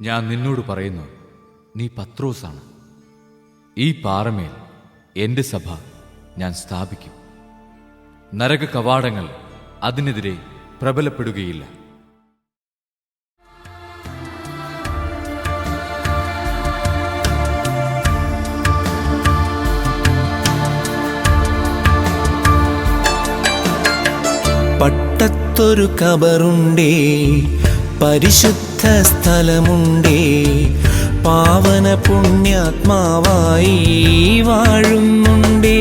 ഞാൻ നിന്നോട് പറയുന്നു നീ പത്രോസാണ്. ഈ പാറമേൽ എന്റെ സഭ ഞാൻ സ്ഥാപിക്കും. നരക കവാടങ്ങൾ അതിനെതിരെ പ്രബലപ്പെടുകയില്ല. പട്ടത്തൊരു കബറുണ്ടേ പരിശുദ്ധ സ്ഥലമുണ്ടേ പാവന പുണ്യാത്മാവായി വാഴുന്നുണ്ടേ.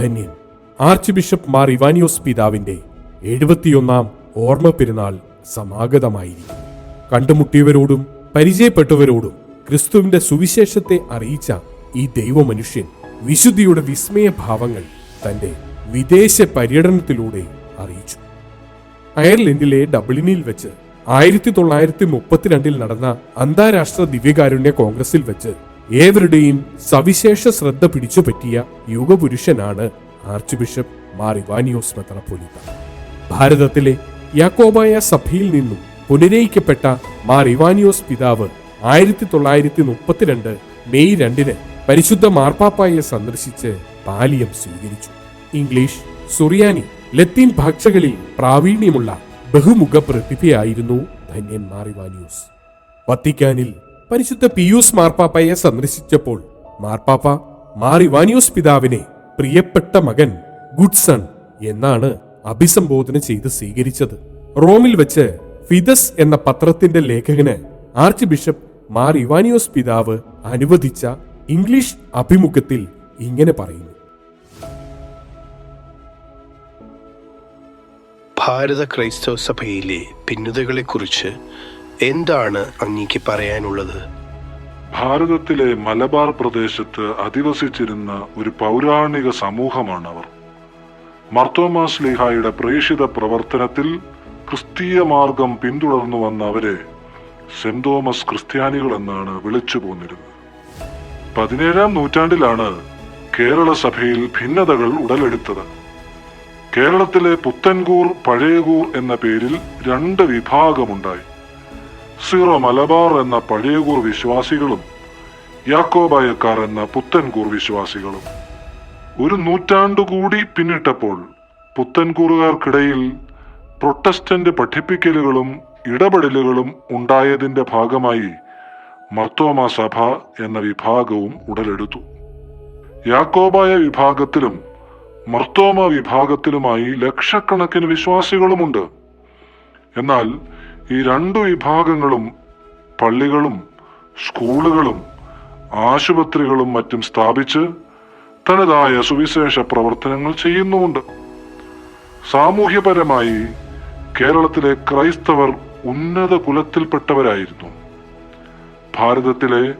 ധന്യൻ. ആർച്ച് ബിഷപ്പ് മാർ ഇവാനിയോസ് പിതാവിന്റെ എഴുപത്തിയൊന്നാം ഓർമ്മ പെരുന്നാൾ സമാഗതമായിരിക്കും കണ്ടുമുട്ടിയവരോടും പരിചയപ്പെട്ടവരോടും ക്രിസ്തുവിന്റെ സുവിശേഷത്തെ അറിയിച്ച ഈ ദൈവമനുഷ്യൻ വിശുദ്ധിയുടെ വിസ്മയ ഭാവങ്ങൾ തന്റെ വിദേശ പര്യടനത്തിലൂടെ അറിയിച്ചു. അയർലൻഡിലെ ഡബ്ലിനിൽ വെച്ച് ആയിരത്തി തൊള്ളായിരത്തി മുപ്പത്തിരണ്ടിൽ നടന്ന അന്താരാഷ്ട്ര ദിവ്യകാരുണ്യ കോൺഗ്രസിൽ വെച്ച് ഏവരുടെയും സവിശേഷ ശ്രദ്ധ പിടിച്ചു പറ്റിയ യുഗപുരുഷനാണ് ആർച്ച് ബിഷപ്പ് മാർ ഇവാനിയോസ് ഭാരതത്തിലെ യാക്കോബായ സഭയിൽ നിന്നും പുനരയിക്കപ്പെട്ട മാർ ഇവാനിയോസ് പിതാവ് ആയിരത്തി തൊള്ളായിരത്തി മുപ്പത്തിരണ്ട് മെയ് രണ്ടിന് പരിശുദ്ധ മാർപ്പാപ്പായെ സന്ദർശിച്ച് പാലിയം സ്വീകരിച്ചു. ഇംഗ്ലീഷ് സുറിയാനി ലത്തീൻ ഭാഷകളിൽ പ്രാവീണ്യമുള്ള ബഹുമുഖ പ്രതിഭയായിരുന്നു ധന്യൻ മാർ ഇവാനിയോസ് വത്തിക്കാനിൽ പരിശുദ്ധ പിയൂസ് മാർപ്പാപ്പയെ സന്ദർശിച്ചപ്പോൾ മാർപ്പാപ്പ മാർ പിതാവിനെ പ്രിയപ്പെട്ട മകൻ ഗുഡ് സൺ എന്നാണ് അഭിസംബോധന ചെയ്ത് സ്വീകരിച്ചത്. റോമിൽ വെച്ച് ഫിദസ് എന്ന പത്രത്തിന്റെ ലേഖകന് ആർച്ച് ബിഷപ്പ് മാർ ഇവാനിയോസ് പിതാവ് അനുവദിച്ച ഇംഗ്ലീഷ് അഭിമുഖത്തിൽ ഇങ്ങനെ പറയുന്നു. ഭാരത ക്രൈസ്തവ സഭയിലെ ഭിന്നതകളെക്കുറിച്ച് എന്താണ് അങ്ങേക്ക് പറയാനുള്ളത്? ഭാരതത്തിലെ മലബാർ പ്രദേശത്ത് അധിവസിച്ചിരുന്ന ഒരു പൗരാണിക സമൂഹമാണ് അവർ മർത്തോമാസ് ലീഹായുടെ പ്രേഷിത പ്രവർത്തനത്തിൽ ക്രിസ്തീയ മാർഗം പിന്തുടർന്നു വന്ന അവരെ സെന്റ് തോമസ് ക്രിസ്ത്യാനികൾ എന്നാണ് വിളിച്ചു പോന്നിരുന്നത്. പതിനേഴാം നൂറ്റാണ്ടിലാണ് കേരള സഭയിൽ ഭിന്നതകൾ ഉടലെടുത്തത്. കേരളത്തിലെ പുത്തൻകൂർ പഴയകൂർ എന്ന പേരിൽ രണ്ട് വിഭാഗമുണ്ടായി. സീറോ മലബാർ എന്ന പഴയകൂർ വിശ്വാസികളും യാക്കോബായക്കാർ എന്ന പുത്തൻകൂർ വിശ്വാസികളും. ഒരു നൂറ്റാണ്ടു കൂടി പിന്നിട്ടപ്പോൾ പുത്തൻകൂറുകാർക്കിടയിൽ പ്രൊട്ടസ്റ്റന്റ് പഠിപ്പിക്കലുകളും ഇടപെടലുകളും ഉണ്ടായതിന്റെ ഭാഗമായി മർത്തോമ സഭ എന്ന വിഭാഗവും ഉടലെടുത്തു. യാക്കോബായ വിഭാഗത്തിലും മർത്തോമ വിഭാഗത്തിലുമായി ലക്ഷക്കണക്കിന് വിശ്വാസികളുമുണ്ട്. എന്നാൽ ഈ രണ്ടു വിഭാഗങ്ങളും പള്ളികളും സ്കൂളുകളും ആശുപത്രികളും മറ്റും സ്ഥാപിച്ച് തനതായ സുവിശേഷ പ്രവർത്തനങ്ങൾ ചെയ്യുന്നുമുണ്ട്. സാമൂഹ്യപരമായി കേരളത്തിലെ ക്രൈസ്തവർ ഉന്നത കുലത്തിൽപ്പെട്ടവരായിരുന്നു. ഭാരതത്തിലെ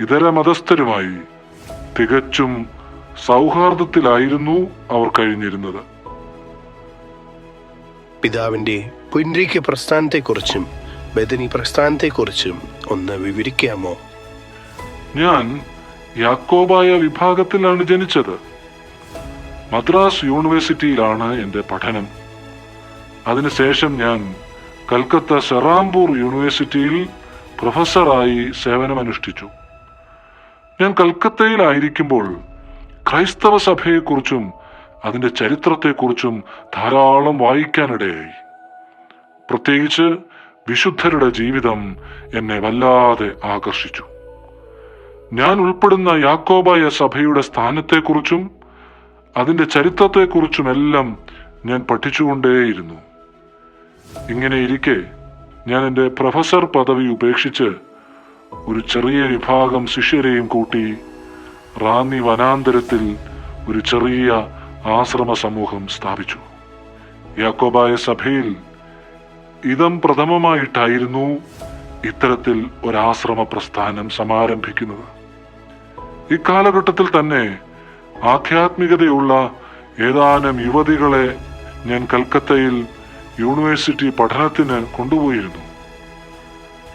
ഇതര മതസ്ഥരുമായി തികച്ചും സൗഹാർദ്ദത്തിലായിരുന്നു അവർ കഴിഞ്ഞിരുന്നത്. പിതാവിന്റെ പുൻരീക്ക പ്രസ്ഥാനത്തെക്കുറിച്ചും ബദനി പ്രസ്ഥാനത്തെക്കുറിച്ചും ഒന്ന് വിവരിക്കാമോ? ഞാൻ യാക്കോബായ വിഭാഗത്തിലാണ് ജനിച്ചത്. മദ്രാസ് യൂണിവേഴ്സിറ്റിയിലാണ് എന്റെ പഠനം. അതിനുശേഷം ഞാൻ കൽക്കത്ത സെറാംപൂർ യൂണിവേഴ്സിറ്റിയിൽ പ്രൊഫസറായി സേവനമനുഷ്ഠിച്ചു. ഞാൻ കൽക്കത്തയിലായിരിക്കുമ്പോൾ ക്രൈസ്തവ സഭയെക്കുറിച്ചും അതിന്റെ ചരിത്രത്തെക്കുറിച്ചും ധാരാളം വായിക്കാനിടയായി. പ്രത്യേകിച്ച് വിശുദ്ധരുടെ ജീവിതം എന്നെ വല്ലാതെ ആകർഷിച്ചു. ഞാൻ ഉൾപ്പെടുന്ന യാക്കോബായ സഭയുടെ സ്ഥാനത്തെക്കുറിച്ചും അതിന്റെ ചരിത്രത്തെക്കുറിച്ചുമെല്ലാം ഞാൻ പഠിച്ചുകൊണ്ടേയിരുന്നു. ഇങ്ങനെ ഇരിക്കെ ഞാൻ എന്റെ പ്രൊഫസർ പദവി ഉപേക്ഷിച്ച് ഒരു ചെറിയ വിഭാഗം ശിഷ്യരെയും കൂട്ടി റാന്നി വനാന്തരത്തിൽ ഒരു ചെറിയ ആശ്രമ സമൂഹം സ്ഥാപിച്ചു. യാക്കോബായ സഭയിൽ ഇതം പ്രഥമമായിട്ടായിരുന്നു ഇത്തരത്തിൽ ഒരാശ്രമ പ്രസ്ഥാനം സമാരംഭിക്കുന്നത്. ഇക്കാലഘട്ടത്തിൽ തന്നെ ആധ്യാത്മികതയുള്ള ഏതാനും യുവതികളെ ഞാൻ കൽക്കത്തയിൽ യൂണിവേഴ്സിറ്റി പഠനത്തിന് കൊണ്ടുപോയിരുന്നു.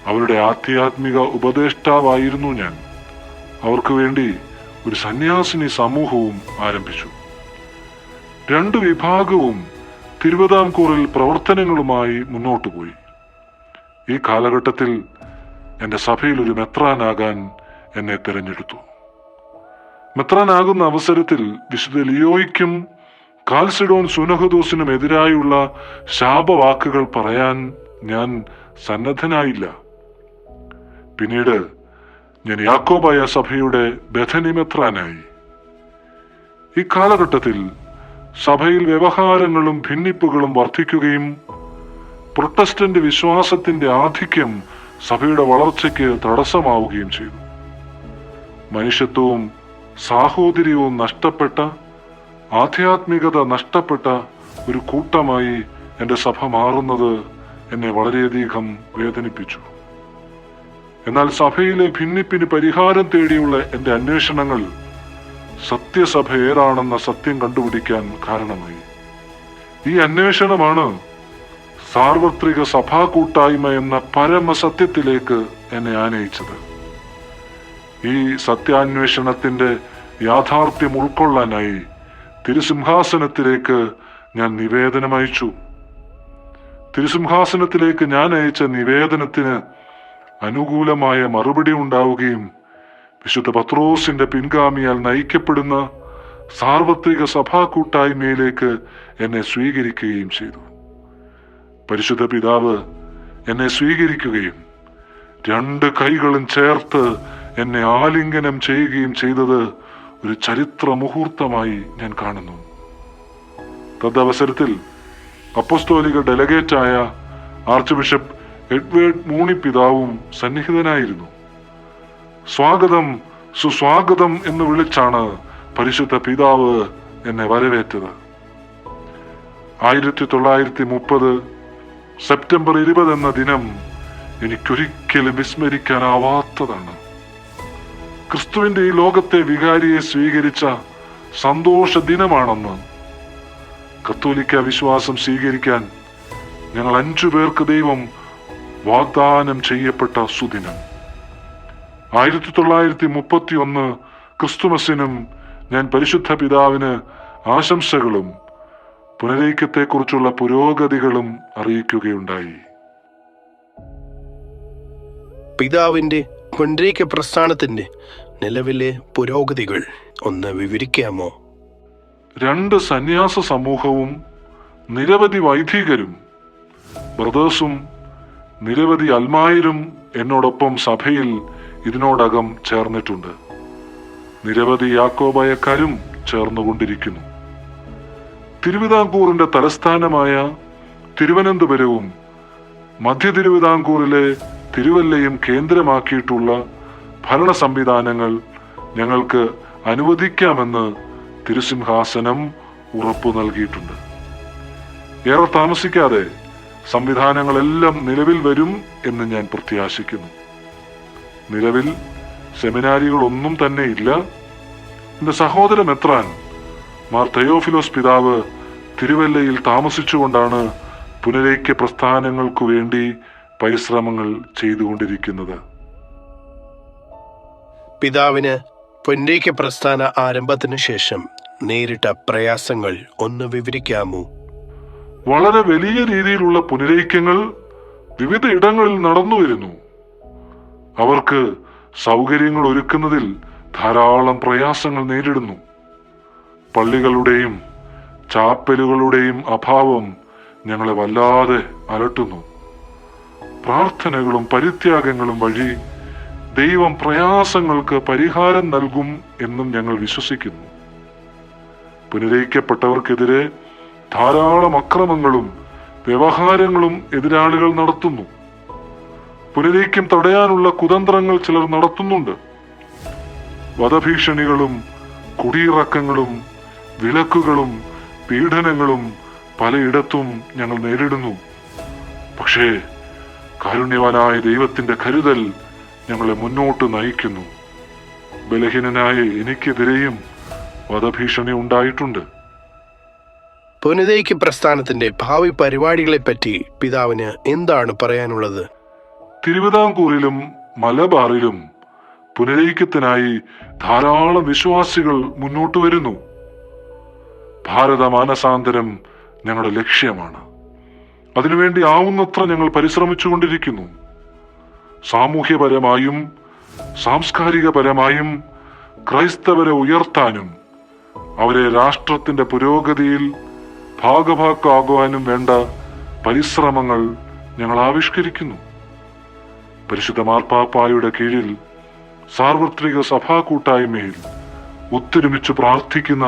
അവരുടെ ആധ്യാത്മിക ഉപദേഷ്ടാവായിരുന്നു ഞാൻ. അവർക്ക് വേണ്ടി ഒരു സന്യാസിനി സമൂഹവും ആരംഭിച്ചു. രണ്ട് വിഭാഗവും തിരുവിതാംകൂറിൽ പ്രവർത്തനങ്ങളുമായി മുന്നോട്ടു പോയി. ഈ കാലഘട്ടത്തിൽ എന്റെ സഭയിൽ ഒരു മെത്രാനാകാൻ എന്നെ തിരഞ്ഞെടുത്തു. മെത്രാനാകുന്ന അവസരത്തിൽ വിശുദ്ധ ലിയോയ്ക്കും കാൽസിഡോൺ സുനഹദോസിനും എതിരായുള്ള ശാപവാക്കുകൾ പറയാൻ ഞാൻ സന്നദ്ധനായില്ല. പിന്നീട് ഞാൻ യാക്കോബായ സഭയുടെ ബഥനിമെത്രാനായി ഈ കാലഘട്ടത്തിൽ സഭയിൽ വ്യവഹാരങ്ങളും ഭിന്നിപ്പുകളും വർദ്ധിക്കുകയും പ്രൊട്ടസ്റ്റന്റ് വിശ്വാസത്തിന്റെ ആധിക്യം സഭയുടെ വളർച്ചയ്ക്ക് തടസ്സമാവുകയും ചെയ്തു. മനുഷ്യത്വവും സാഹോദര്യവും നഷ്ടപ്പെട്ട ആധ്യാത്മികത നഷ്ടപ്പെട്ട ഒരു കൂട്ടമായി എന്റെ സഭ മാറുന്നത് എന്നെ വളരെയധികം വേദനിപ്പിച്ചു. എന്നാൽ സഭയിലെ ഭിന്നിപ്പിന് പരിഹാരം തേടിയുള്ള എന്റെ അന്വേഷണങ്ങൾ സത്യസഭ ഏതാണെന്ന സത്യം കണ്ടുപിടിക്കാൻ കാരണമായി. ഈ അന്വേഷണമാണ് സാർവത്രിക സഭാ കൂട്ടായ്മ എന്ന പരമസത്യത്തിലേക്ക് എന്നെ ആനയിച്ചത്. ഈ സത്യാന്വേഷണത്തിന്റെ യാഥാർത്ഥ്യം ഉൾക്കൊള്ളാനായി തിരുസിംഹാസനത്തിലേക്ക് ഞാൻ നിവേദനം അയച്ചു. തിരുസിംഹാസനത്തിലേക്ക് ഞാൻ അയച്ച നിവേദനത്തിന് അനുകൂലമായ മറുപടി ഉണ്ടാവുകയും വിശുദ്ധ പത്രോസിന്റെ പിൻഗാമിയാൽ നയിക്കപ്പെടുന്ന സാർവത്രിക സഭാ കൂട്ടായ്മയിലേക്ക് എന്നെ സ്വീകരിക്കുകയും ചെയ്തു. പരിശുദ്ധ പിതാവ് എന്നെ സ്വീകരിക്കുകയും രണ്ട് കൈകളും ചേർത്ത് എന്നെ ആലിംഗനം ചെയ്യുകയും ചെയ്തത് ഒരു ചരിത്ര മുഹൂർത്തമായി ഞാൻ കാണുന്നു. തദ്വസരത്തിൽ അപ്പസ്തോലിക ഡെലഗേറ്റായ ആർച്ച് ബിഷപ്പ് എഡ്വേർഡ് മൂണി പിതാവും സന്നിഹിതനായിരുന്നു. സ്വാഗതം സുസ്വാഗതം എന്ന് വിളിച്ചാണ് പരിശുദ്ധ പിതാവ് എന്നെ വരവേറ്റത്. ആയിരത്തി തൊള്ളായിരത്തി മുപ്പത് സെപ്റ്റംബർ ഇരുപത് എന്ന ദിനം എനിക്കൊരിക്കലും വിസ്മരിക്കാനാവാത്തതാണ്. ക്രിസ്തുവിന്റെ ഈ ലോകത്തെ വികാരിയെ സ്വീകരിച്ച സന്തോഷ ദിനമാണെന്ന് കത്തോലിക്ക വിശ്വാസം സ്വീകരിക്കാൻ ഞങ്ങൾ അഞ്ചു പേർക്ക് ദൈവം വാഗ്ദാനം ചെയ്യപ്പെട്ട സുദിനം. ആയിരത്തി തൊള്ളായിരത്തി മുപ്പത്തി ഒന്ന് ക്രിസ്തുമസിനും ഞാൻ പരിശുദ്ധ പിതാവിന് ആശംസകളും പുനരൈക്യത്തെക്കുറിച്ചുള്ള പുരോഗതികളും അറിയിക്കുകയുണ്ടായി. പിതാവിന്റെ പുനരൈക്യ പ്രസ്ഥാനത്തിന്റെ നിലവിലെ പുരോഗതികൾ ഒന്ന് വിവരിക്കാമോ? രണ്ട് സന്യാസ സമൂഹവും നിരവധി വൈദികരും ബ്രദേഴ്സും നിരവധി അൽമായരും എന്നോടൊപ്പം സഭയിൽ ഇതിനോടകം ചേർന്നിട്ടുണ്ട്. നിരവധി യാക്കോബായക്കാരും ചേർന്നുകൊണ്ടിരിക്കുന്നു. തിരുവിതാംകൂറിന്റെ തലസ്ഥാനമായ തിരുവനന്തപുരവും മധ്യ തിരുവിതാംകൂറിലെ തിരുവല്ലയും കേന്ദ്രമാക്കിയിട്ടുള്ള ഭരണ സംവിധാനങ്ങൾ ഞങ്ങൾക്ക് അനുവദിക്കാമെന്ന് തിരുസിംഹാസനം ഉറപ്പു നൽകിയിട്ടുണ്ട്. ഏറെ താമസിക്കാതെ സംവിധാനങ്ങളെല്ലാം നിലവിൽ വരും എന്ന് ഞാൻ പ്രത്യാശിക്കുന്നു. നിലവിൽ സെമിനാരികളൊന്നും തന്നെ ഇല്ല. എന്റെ സഹോദര മെത്രാൻ മാർ തയോഫിലോസ് പിതാവ് തിരുവല്ലയിൽ താമസിച്ചുകൊണ്ടാണ് പുനരൈക്യ പ്രസ്ഥാനങ്ങൾക്കു വേണ്ടി പരിശ്രമങ്ങൾ ചെയ്തുകൊണ്ടിരിക്കുന്നത്. പിതാവിന് പുനരൈക്യ പ്രസ്ഥാന ആരംഭത്തിന് ശേഷം നേരിട്ട പ്രയാസങ്ങൾ ഒന്ന് വിവരിക്കാമോ? വളരെ വലിയ രീതിയിലുള്ള പുനരൈക്യങ്ങൾ വിവിധ ഇടങ്ങളിൽ നടന്നു വരുന്നു അവർക്ക് സൗകര്യങ്ങൾ ഒരുക്കുന്നതിൽ ധാരാളം പ്രയാസങ്ങൾ നേരിടുന്നു. പള്ളികളുടെയും ചാപ്പലുകളുടെയും അഭാവം ഞങ്ങളെ വല്ലാതെ അലട്ടുന്നു. പ്രാർത്ഥനകളും പരിത്യാഗങ്ങളും വഴി ദൈവം പ്രയാസങ്ങൾക്ക് പരിഹാരം നൽകും എന്നും ഞങ്ങൾ വിശ്വസിക്കുന്നു. പുനരയിക്കപ്പെട്ടവർക്കെതിരെ ധാരാളം അക്രമങ്ങളും വ്യവഹാരങ്ങളും എതിരാളികൾ നടത്തുന്നു. പുനരൈക്യം തടയാനുള്ള കുതന്ത്രങ്ങൾ ചിലർ നടത്തുന്നുണ്ട്. വധഭീഷണികളും കുടിയിറക്കങ്ങളും വിലക്കുകളും പീഡനങ്ങളും പലയിടത്തും ഞങ്ങൾ നേരിടുന്നു. പക്ഷേ കാരുണ്യവാനായ ദൈവത്തിന്റെ കരുതൽ ഞങ്ങളെ മുന്നോട്ട് നയിക്കുന്നു. ബലഹീനനായ എനിക്കെതിരെയും വധഭീഷണി ഉണ്ടായിട്ടുണ്ട്. പുനതയ്ക്ക് പ്രസ്ഥാനത്തിന്റെ ഭാവി പരിപാടികളെ പറ്റി പിതാവിന് എന്താണ് പറയാനുള്ളത്? തിരുവിതാംകൂറിലും മലബാറിലും പുനരൈക്യത്തിനായി ധാരാളം വിശ്വാസികൾ മുന്നോട്ട് വരുന്നു. ഭാരത മാനസാന്തരം ഞങ്ങളുടെ ലക്ഷ്യമാണ്. അതിനുവേണ്ടി ആവുന്നത്ര ഞങ്ങൾ പരിശ്രമിച്ചുകൊണ്ടിരിക്കുന്നു. സാമൂഹ്യപരമായും സാംസ്കാരികപരമായും ക്രൈസ്തവരെ ഉയർത്താനും അവരെ രാഷ്ട്രത്തിന്റെ പുരോഗതിയിൽ ഭാഗഭാക്കാകുവാനും വേണ്ട പരിശ്രമങ്ങൾ ഞങ്ങൾ ആവിഷ്കരിക്കുന്നു. പരിശുദ്ധ മാർപ്പാപ്പായുടെ കീഴിൽ സാർവത്രിക സഭാ കൂട്ടായ്മയിൽ ഒത്തൊരുമിച്ച് പ്രാർത്ഥിക്കുന്ന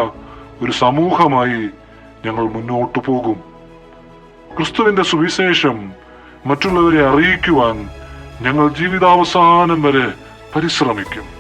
ഒരു സമൂഹമായി ഞങ്ങൾ മുന്നോട്ടു പോകും. ക്രിസ്തുവിന്റെ സുവിശേഷം മറ്റുള്ളവരെ അറിയിക്കുവാൻ ഞങ്ങൾ ജീവിതാവസാനം വരെ പരിശ്രമിക്കും.